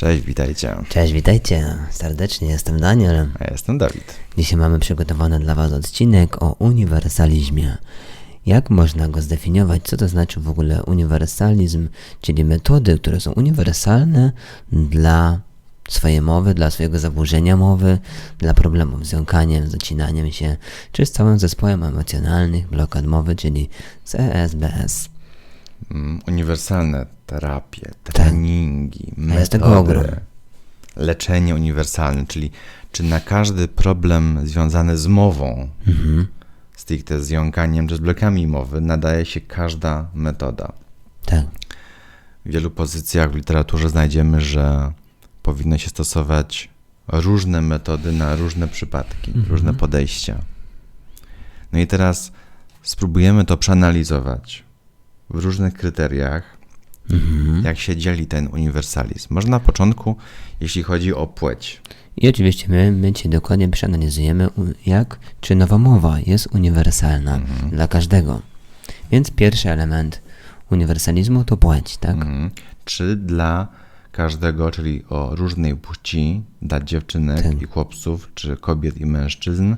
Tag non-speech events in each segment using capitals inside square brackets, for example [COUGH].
Cześć, witajcie. Cześć, witajcie. Serdecznie jestem Daniel. A ja jestem Dawid. Dzisiaj mamy przygotowany dla Was odcinek o uniwersalizmie. Jak można go zdefiniować? Co to znaczy w ogóle uniwersalizm? Czyli metody, które są uniwersalne dla swojej mowy, dla swojego zaburzenia mowy, dla problemów z jąkaniem, z zacinaniem się, czy z całym zespołem emocjonalnych blokad mowy, czyli z ESBS. Mm, Uniwersalne terapie, treningi, Tak. Ogrom. metody, leczenie uniwersalne, czyli czy na każdy problem związany z mową, Mhm. stricte z jąkaniem czy z blokami mowy, nadaje się każda metoda. Tak. W wielu pozycjach w literaturze znajdziemy, że powinno się stosować różne metody na różne przypadki, różne podejścia. No i teraz spróbujemy to przeanalizować w różnych kryteriach, jak się dzieli ten uniwersalizm. Może na początku, jeśli chodzi o płeć. I oczywiście my, my Ci dokładnie przeanalizujemy, jak, czy nowa mowa jest uniwersalna dla każdego. Więc pierwszy element uniwersalizmu to płeć, tak? Mhm. Czy dla każdego, czyli o różnej płci, dla dziewczynek Tak. i chłopców, czy kobiet i mężczyzn,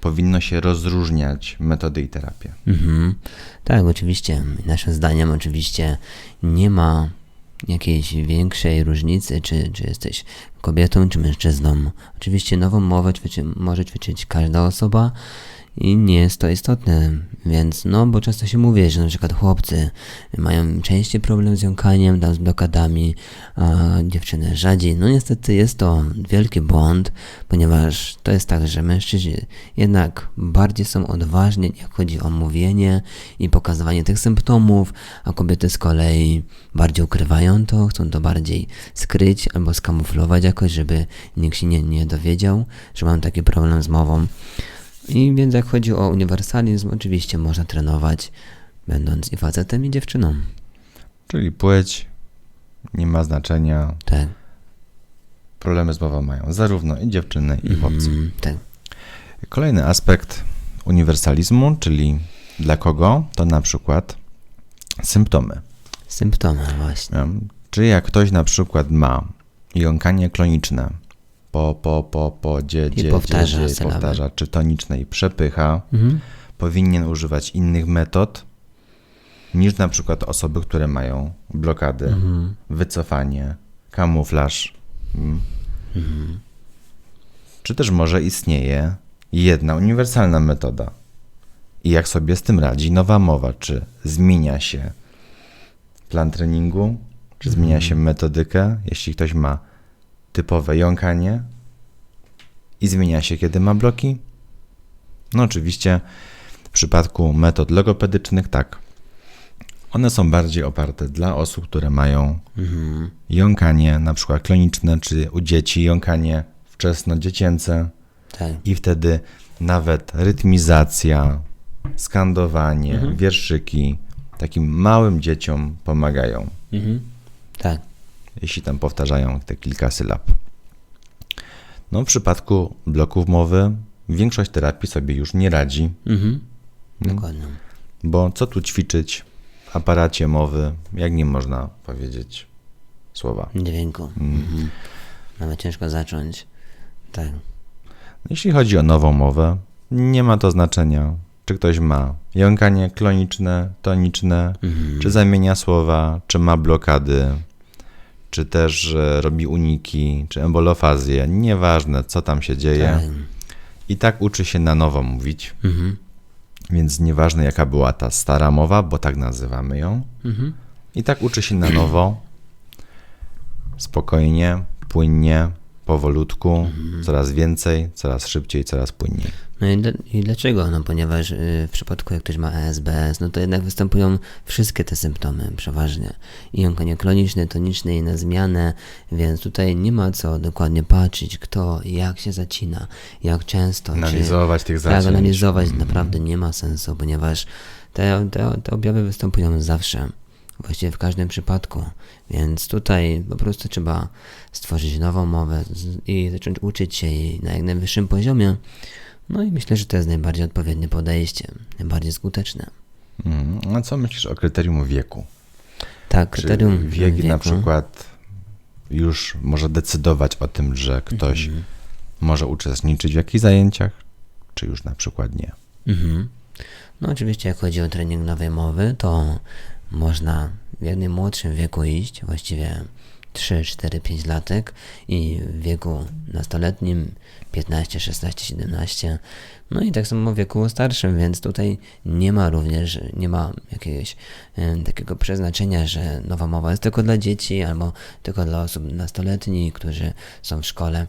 powinno się rozróżniać metody i terapię. Mhm. Tak, oczywiście. Naszym zdaniem oczywiście nie ma jakiejś większej różnicy, czy, czy jesteś kobietą, czy mężczyzną. Oczywiście nową mowę ćwiczy, może ćwiczyć każda osoba i nie jest to istotne, więc no, bo często się mówi, że na przykład chłopcy mają częściej problem z jąkaniem, tam z blokadami, a dziewczyny rzadziej. No niestety jest to wielki błąd, ponieważ to jest tak, że mężczyźni jednak bardziej są odważni, jak chodzi o mówienie i pokazywanie tych symptomów, a kobiety z kolei bardziej ukrywają to, chcą to bardziej skryć albo skamuflować jakoś, żeby nikt się nie, nie dowiedział, że mam taki problem z mową. I więc jak chodzi o uniwersalizm, oczywiście można trenować, będąc i facetem, i dziewczyną. Czyli płeć nie ma znaczenia. Tak. Problemy z mową mają zarówno i dziewczyny, i chłopcy. Mm, tak. Kolejny aspekt uniwersalizmu, czyli dla kogo, to na przykład symptomy. Symptomy właśnie. Nie? Czy jak ktoś na przykład ma jąkanie kloniczne, po, po, po, po, dzie, dzie, powtarza dzie, dzie, powtarza, czy toniczne i przepycha, Mhm. powinien używać innych metod niż na przykład osoby, które mają blokady, Mhm. wycofanie, kamuflaż. Mm. Czy też może istnieje jedna uniwersalna metoda? I jak sobie z tym radzi nowa mowa? Czy zmienia się plan treningu? Czy zmienia się metodykę, jeśli ktoś ma typowe jąkanie i zmienia się, kiedy ma bloki? No oczywiście w przypadku metod logopedycznych tak. One są bardziej oparte dla osób, które mają Mhm. jąkanie, na przykład kloniczne, czy u dzieci jąkanie wczesno-dziecięce Tak. i wtedy nawet rytmizacja, skandowanie, Mhm. wierszyki takim małym dzieciom pomagają, Mhm. Tak. Jeśli tam powtarzają te kilka sylab. No, w przypadku bloków mowy większość terapii sobie już nie radzi, Mhm. Dokładnie. bo co tu ćwiczyć w aparacie mowy, jak nie można powiedzieć słowa. Dźwięku. Mhm. Nawet ciężko zacząć. Tak. Jeśli chodzi o nową mowę, nie ma to znaczenia, czy ktoś ma jąkanie kloniczne, toniczne, Mhm. czy zamienia słowa, czy ma blokady, czy też robi uniki, czy embolofazję. Nieważne, co tam się dzieje. Tak. I tak uczy się na nowo mówić, Mhm. więc nieważne, jaka była ta stara mowa, bo tak nazywamy ją. Mhm. I tak uczy się na nowo, spokojnie, płynnie, powolutku, Mhm. coraz więcej, coraz szybciej, coraz płynniej. No i, i dlaczego? No ponieważ y, w przypadku jak ktoś ma ESBS, no to jednak występują wszystkie te symptomy przeważnie. I jąkanie kloniczne, toniczne i na zmianę, więc tutaj nie ma co dokładnie patrzeć, kto, jak się zacina, jak często. Analizować tych Tak, zacięć. analizować naprawdę nie ma sensu, ponieważ te, te, te objawy występują zawsze, właściwie w każdym przypadku, więc tutaj po prostu trzeba stworzyć nową mowę i zacząć uczyć się jej na jak najwyższym poziomie. No i myślę, że to jest najbardziej odpowiednie podejście, najbardziej skuteczne. Mhm. A co myślisz o kryterium wieku? Tak, Czy kryterium wiek wieku. na przykład już może decydować o tym, że ktoś Mhm. może uczestniczyć w jakichś zajęciach, czy już na przykład nie. Mhm. No oczywiście jak chodzi o trening nowej mowy, to można w jak najmłodszym wieku iść, właściwie 3, 4, 5 latek i w wieku nastoletnim 15, 16, 17, no i tak samo w wieku starszym, więc tutaj nie ma również, nie ma jakiegoś e, takiego przeznaczenia, że nowa mowa jest tylko dla dzieci albo tylko dla osób nastoletnich, którzy są w szkole.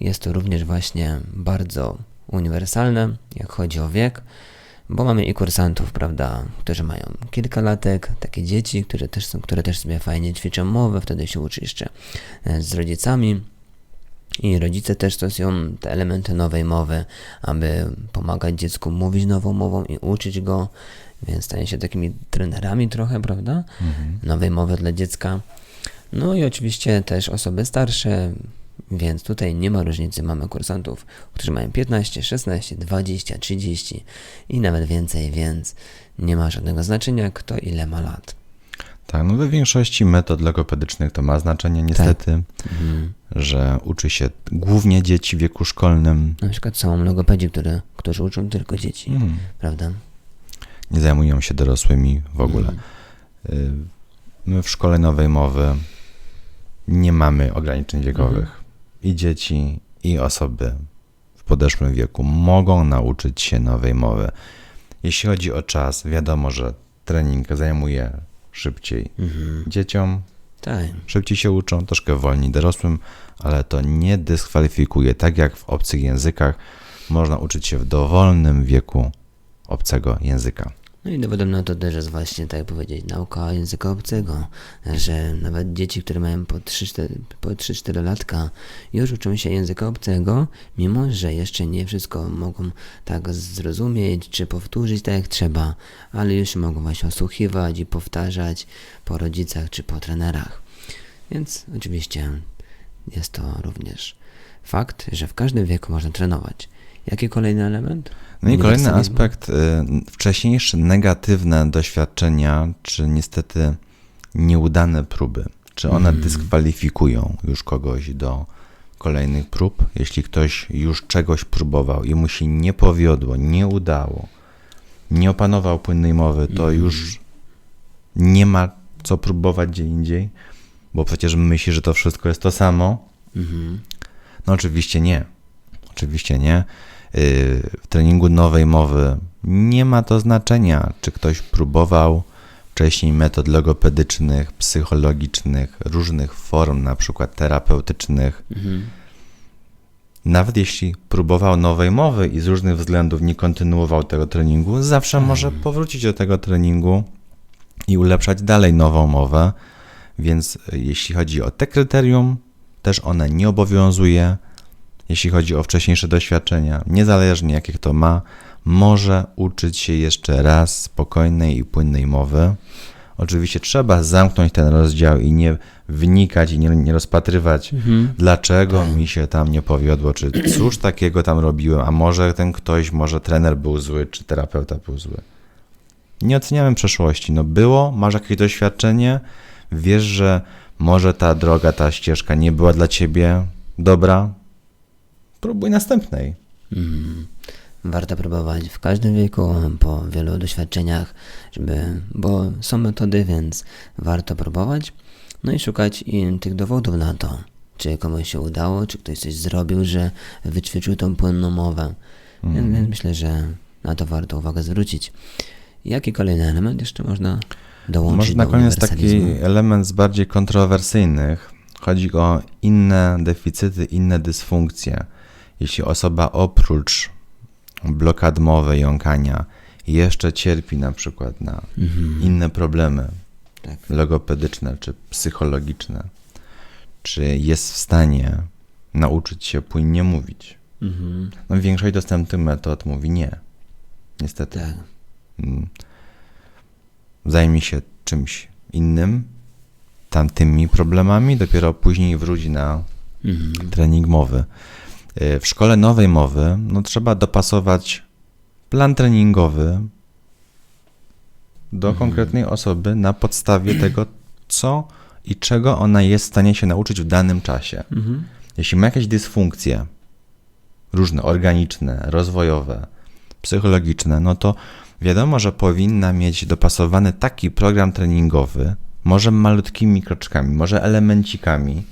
Jest to również właśnie bardzo uniwersalne, jak chodzi o wiek, bo mamy i kursantów, prawda, którzy mają kilka latek, takie dzieci, które też, są, które też sobie fajnie ćwiczą mowę, wtedy się uczy jeszcze e, z rodzicami. I rodzice też stosują te elementy nowej mowy, aby pomagać dziecku mówić nową mową i uczyć go, więc stają się takimi trenerami trochę, prawda? Nowej mowy dla dziecka. No i oczywiście też osoby starsze, więc tutaj nie ma różnicy. Mamy kursantów, którzy mają 15, 16, 20, 30 i nawet więcej, więc nie ma żadnego znaczenia, kto ile ma lat. Tak, no we większości metod logopedycznych to ma znaczenie niestety, Mhm. że uczy się głównie dzieci w wieku szkolnym. Na przykład są logopedzi, które, którzy uczą tylko dzieci, Mm, prawda? nie zajmują się dorosłymi w ogóle. Mhm. Y, My w szkole nowej mowy nie mamy ograniczeń wiekowych. I dzieci, i osoby w podeszłym wieku mogą nauczyć się nowej mowy. Jeśli chodzi o czas, wiadomo, że trening zajmuje szybciej Mhm. dzieciom, Tak. szybciej się uczą, troszkę wolniej dorosłym, ale to nie dyskwalifikuje. Tak jak w obcych językach, można uczyć się w dowolnym wieku obcego języka. No i dowodem na to też jest właśnie, tak powiedzieć, nauka języka obcego, że nawet dzieci, które mają po 3-4 po 3-4 latka, już uczą się języka obcego, mimo że jeszcze nie wszystko mogą tak zrozumieć czy powtórzyć tak jak trzeba, ale już mogą właśnie osłuchiwać i powtarzać po rodzicach czy po trenerach. Więc oczywiście jest to również fakt, że w każdym wieku można trenować. Jaki kolejny element? No i kolejny aspekt, y, wcześniejsze negatywne doświadczenia, czy niestety nieudane próby, czy one Mhm. dyskwalifikują już kogoś do kolejnych prób? Jeśli ktoś już czegoś próbował i mu się nie powiodło, nie udało, nie opanował płynnej mowy, to Mhm. już nie ma co próbować gdzie indziej, bo przecież myśli, że to wszystko jest to samo. Mhm. No oczywiście nie. Oczywiście nie. Yy, W treningu nowej mowy nie ma to znaczenia, czy ktoś próbował wcześniej metod logopedycznych, psychologicznych, różnych form, na przykład terapeutycznych. Mhm. Nawet jeśli próbował nowej mowy i z różnych względów nie kontynuował tego treningu, zawsze może powrócić do tego treningu i ulepszać dalej nową mowę. Więc y, jeśli chodzi o te kryterium, też one nie obowiązuje. Jeśli chodzi o wcześniejsze doświadczenia, niezależnie jakie kto ma, może uczyć się jeszcze raz spokojnej i płynnej mowy. Oczywiście trzeba zamknąć ten rozdział i nie wnikać i nie, nie rozpatrywać Mhm. dlaczego mi się tam nie powiodło, czy cóż takiego tam robiłem, a może ten ktoś, może trener był zły, czy terapeuta był zły. Nie oceniamy przeszłości. No było, masz jakieś doświadczenie, wiesz, że może ta droga, ta ścieżka nie była dla ciebie dobra, próbuj następnej. Mm. Warto próbować w każdym wieku, po wielu doświadczeniach, żeby, bo są metody, więc warto próbować. No i szukać tych dowodów na to, czy komuś się udało, czy ktoś coś zrobił, że wyćwiczył tą płynną mowę. Więc, więc myślę, że na to warto uwagę zwrócić. Jaki kolejny element jeszcze można dołączyć Może na do koniec taki element z bardziej kontrowersyjnych. Chodzi o inne deficyty, inne dysfunkcje. Jeśli osoba oprócz blokad mowy, jąkania jeszcze cierpi na przykład na Mhm. inne problemy Tak. logopedyczne czy psychologiczne, czy jest w stanie nauczyć się płynnie mówić? Mhm. No większość dostępnych metod mówi nie. Niestety. Tak. Mm. zajmie się czymś innym, tamtymi problemami, dopiero później wróci na Mhm. trening mowy. Y, W szkole nowej mowy no, trzeba dopasować plan treningowy do Mhm. konkretnej osoby na podstawie tego, co i czego ona jest w stanie się nauczyć w danym czasie. Jeśli ma jakieś dysfunkcje, różne, organiczne, rozwojowe, psychologiczne, no to wiadomo, że powinna mieć dopasowany taki program treningowy, może malutkimi kroczkami, może elemencikami,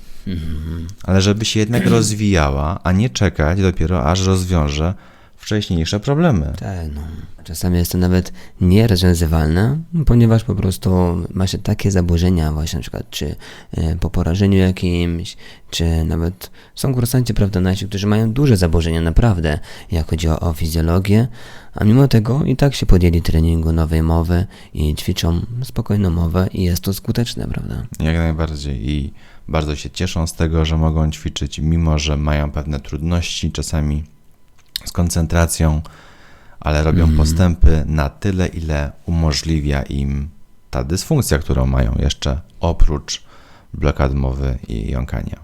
ale żeby się jednak rozwijała, a nie czekać dopiero aż rozwiąże wcześniejsze problemy. Tak, no. Czasami jest to nawet nierozwiązywalne, ponieważ po prostu ma się takie zaburzenia właśnie na przykład, czy e, po porażeniu jakimś, czy nawet są kursanci, prawda, nasi, którzy mają duże zaburzenia naprawdę, jak chodzi o, o fizjologię, a mimo tego i tak się podjęli treningu nowej mowy i ćwiczą spokojną mowę i jest to skuteczne, prawda? Jak najbardziej i bardzo się cieszą z tego, że mogą ćwiczyć, mimo że mają pewne trudności czasami z koncentracją, ale robią postępy na tyle, ile umożliwia im ta dysfunkcja, którą mają jeszcze oprócz blokad mowy i jąkania.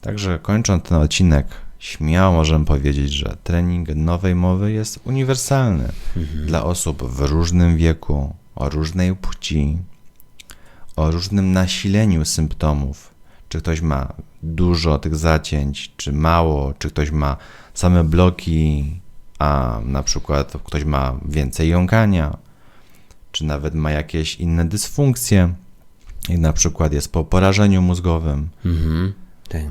Także kończąc ten odcinek, śmiało możemy powiedzieć, że trening nowej mowy jest uniwersalny dla osób w różnym wieku, o różnej płci, o różnym nasileniu symptomów. Czy ktoś ma dużo tych zacięć, czy mało, czy ktoś ma same bloki, a na przykład ktoś ma więcej jąkania, czy nawet ma jakieś inne dysfunkcje, i na przykład jest po porażeniu mózgowym. Mhm. Tak.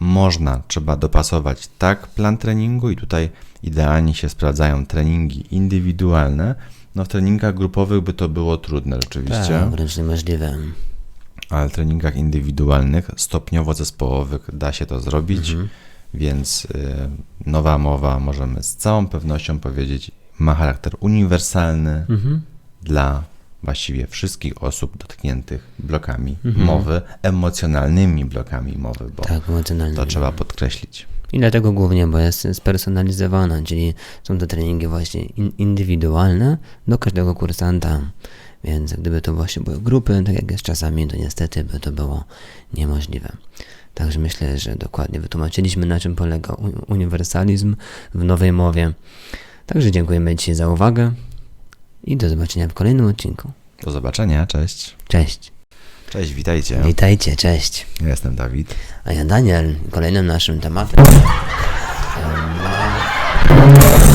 Można, trzeba dopasować tak plan treningu i tutaj idealnie się sprawdzają treningi indywidualne. No w treningach grupowych by to było trudne rzeczywiście. Tak, wręcz niemożliwe. Ale w treningach indywidualnych, stopniowo zespołowych da się to zrobić, więc y, nowa mowa, możemy z całą pewnością powiedzieć, ma charakter uniwersalny Mhm. dla właściwie wszystkich osób dotkniętych blokami mowy, emocjonalnymi blokami mowy, bo Tak, to trzeba podkreślić. I dlatego głównie, bo jest spersonalizowana, czyli są to treningi właśnie in- indywidualne do każdego kursanta. Więc gdyby to właśnie były grupy, tak jak jest czasami, to niestety by to było niemożliwe. Także myślę, że dokładnie wytłumaczyliśmy, na czym polega uniwersalizm w nowej mowie. Także dziękujemy Ci za uwagę i do zobaczenia w kolejnym odcinku. Do zobaczenia, cześć. Cześć. Cześć, witajcie. Witajcie, cześć. Ja jestem Dawid. A ja Daniel, kolejnym naszym tematem. em, [LAUGHS]